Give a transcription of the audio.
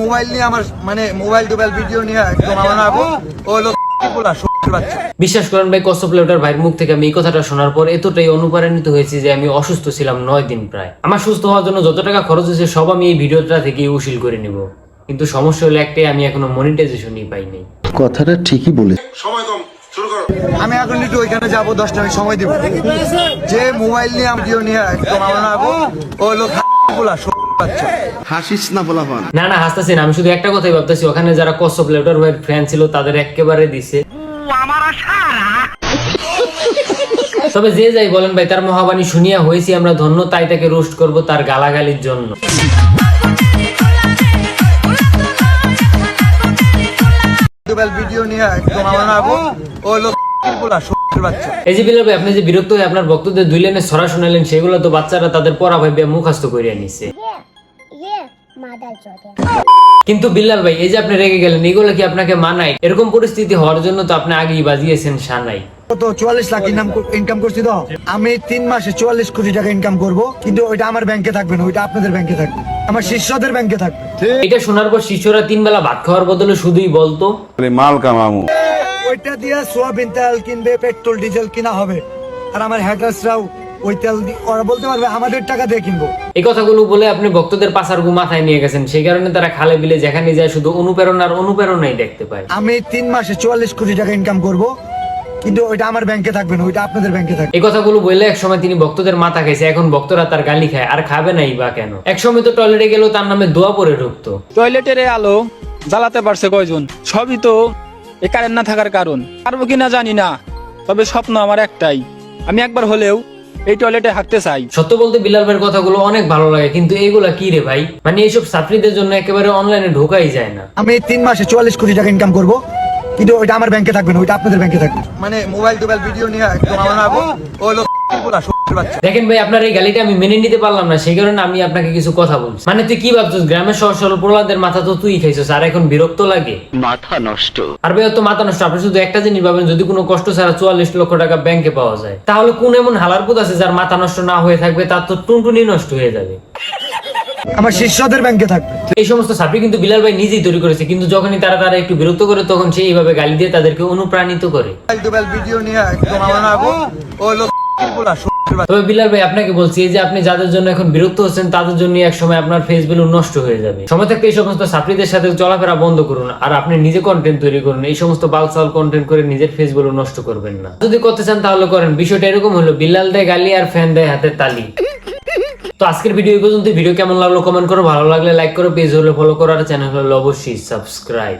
Mobile নিয়ে আমার মানে মোবাইল টোবাইল ভিডিও নিয়ে একদম আমার ও লোক বিশ্বাস করেন ভাই কষ্ট প্লেটার ভাইয়ের মুখ থেকে আমি এই কথাটা শোনার পর এতটাই অনুপ্রাণিত হয়েছি যে আমি অসুস্থ ছিলাম নয় দিন প্রায়। আমার সুস্থ হওয়ার জন্য যত টাকা খরচ হয়েছে সব আমি এই ভিডিওটা থেকে উশিল করে নিব। কিন্তু সমস্যা হলো একটাই আমি এখনও মনিটাইজেশনই পাইনি কথাটা ঠিকই বলে সময় কম আমি এখন একটু ওইখানে যাব দশটা আমি সময় দিব। যে মোবাইল নিয়ে ভিডিও নিয়ে একদম আমার ও বাচ্চা হাসিস না বলাফান না না হাসতেছি না আমি শুধু একটা কথাই ভাবতেছি ওখানে যারা প্লেটার ভাইয়ের ফ্যান ছিল তাদের একেবারে দিছে। তবে যে যাই বলেন ভাই তার মহাবাণী শুনিয়া হয়েছি আমরা ধন্য তাই তাকে রোস্ট করব তার গালাগালির জন্য। ভিডিও নিয়ে একদম আমার আবু ও লোক বলা সত্যি বাচ্চা। এই যে বিলাল ভাই আপনি যে বিরক্ত হয়ে আপনার ভক্তদের দুই লাইনে সরা শোনালেন সেগুলো তো বাচ্চারা তাদের পড়া ভাইবে মুখাস্ত করিয়া নিছে। কিন্তু বিল্লাল ভাই এই যে আপনি রেগে গেলেন এগুলো কি আপনাকে মানায়? এরকম পরিস্থিতি হওয়ার জন্য তো আপনি আগেই বাজিয়েছেন সানাই। ওইটা দিয়ে সোয়াবিন তেল কিনবে পেট্রোল ডিজেল কিনা হবে। আর আমার হ্যাকার্সরাও ওই তেল ওরা বলতে পারবে আমাদের টাকা দিয়ে কিনবো। এই কথাগুলো বলে আপনি ভক্তদের মাথায় নিয়ে গেছেন। সেই কারণে তারা খালে বিলে যেখানে যায় শুধু অনুপ্রেরণার অনুপ্রেরণাই দেখতে পায়। আমি তিন মাসে চুয়াল্লিশ কোটি টাকা ইনকাম করব কিন্তু ওইটা আমার ব্যাংকে থাকবে না ওইটা আপনাদের ব্যাংকে থাকবে। এই কথাগুলো বললে এক সময় তিনি ভক্তদের মাথা খাইছে এখন ভক্তরা তার গালি খায় আর খাবে নাই বা কেন? এক সময় তো টয়লেটে গেলেও তার নামে দোয়া পরে ঢুকতো। টয়লেটের আলো জ্বালাতে পারছে কয়জন? সবই তো কারেন্ট না থাকার কারণ। পারব কিনা জানি না তবে স্বপ্ন আমার একটাই আমি একবার হলেও এই টয়লেটে হাঁটতে চাই। সত্য বলতে বিলাল ভাইয়ের কথাগুলো অনেক ভালো লাগে কিন্তু এইগুলা কি রে ভাই? মানে এইসব ছাত্রীদের জন্য একেবারে অনলাইনে ঢোকাই যায় না। আমি তিন মাসে চুয়াল্লিশ কোটি টাকা ইনকাম করব কিন্তু ওইটা আমার ব্যাংকে থাকবে না ওইটা আপনাদের ব্যাংকে থাকবে। মানে মোবাইল টোবাইল ভিডিও নিয়ে ও দেখেন ভাই আপনার এই গালিটা আমি মেনে নিতে পারলাম না সেই কারণে আমি আপনাকে কিছু কথা বলছি। মানে তুই কি ভাবছিস গ্রামের সহজ সরল প্রহ্লাদের মাথা তো তুই খাইছিস আর এখন বিরক্ত লাগে? মাথা নষ্ট। আর ভাই তো মাথা নষ্ট আপনি শুধু একটা জিনিস ভাবেন যদি কোনো কষ্ট ছাড়া চুয়াল্লিশ লক্ষ টাকা ব্যাংকে পাওয়া যায় তাহলে কোন এমন হালার হালারপুত আছে যার মাথা নষ্ট না হয়ে থাকবে তার তো টুনটুনি নষ্ট হয়ে যাবে? আমার শিষ্যদের ব্যাংকে থাকবে। এই সমস্ত সাপ্লি কিন্তু বিলাল ভাই নিজেই তৈরি করেছে কিন্তু যখনই তারা তারা একটু বিরক্ত করে তখন সে এইভাবে গালি দিয়ে তাদেরকে অনুপ্রাণিত করে। ভিডিও নিয়ে একদম আমার ও তবে বিলাল ভাই আপনাকে বলছি এই যে আপনি যাদের জন্য এখন বিরক্ত হচ্ছেন তাদের জন্য এক সময় আপনার ফেস ভ্যালু নষ্ট হয়ে যাবে। সময় থাকতে এই সমস্ত ছাত্রীদের সাথে চলাফেরা বন্ধ করুন আর আপনি নিজে কন্টেন্ট তৈরি করুন। এই সমস্ত বালসাল কন্টেন্ট করে নিজের ফেস ভ্যালু নষ্ট করবেন না। যদি করতে চান তাহলে করেন। বিষয়টা এরকম হলো বিল্লাল দেয় গালি আর ফ্যান দেয় হাতের তালি। তো আজকের ভিডিও এই পর্যন্ত ভিডিও কেমন লাগল কমেন্ট করো ভালো লাগলে লাইক করো পেজ হলে ফলো করো আর চ্যানেল হলে অবশ্যই সাবস্ক্রাইব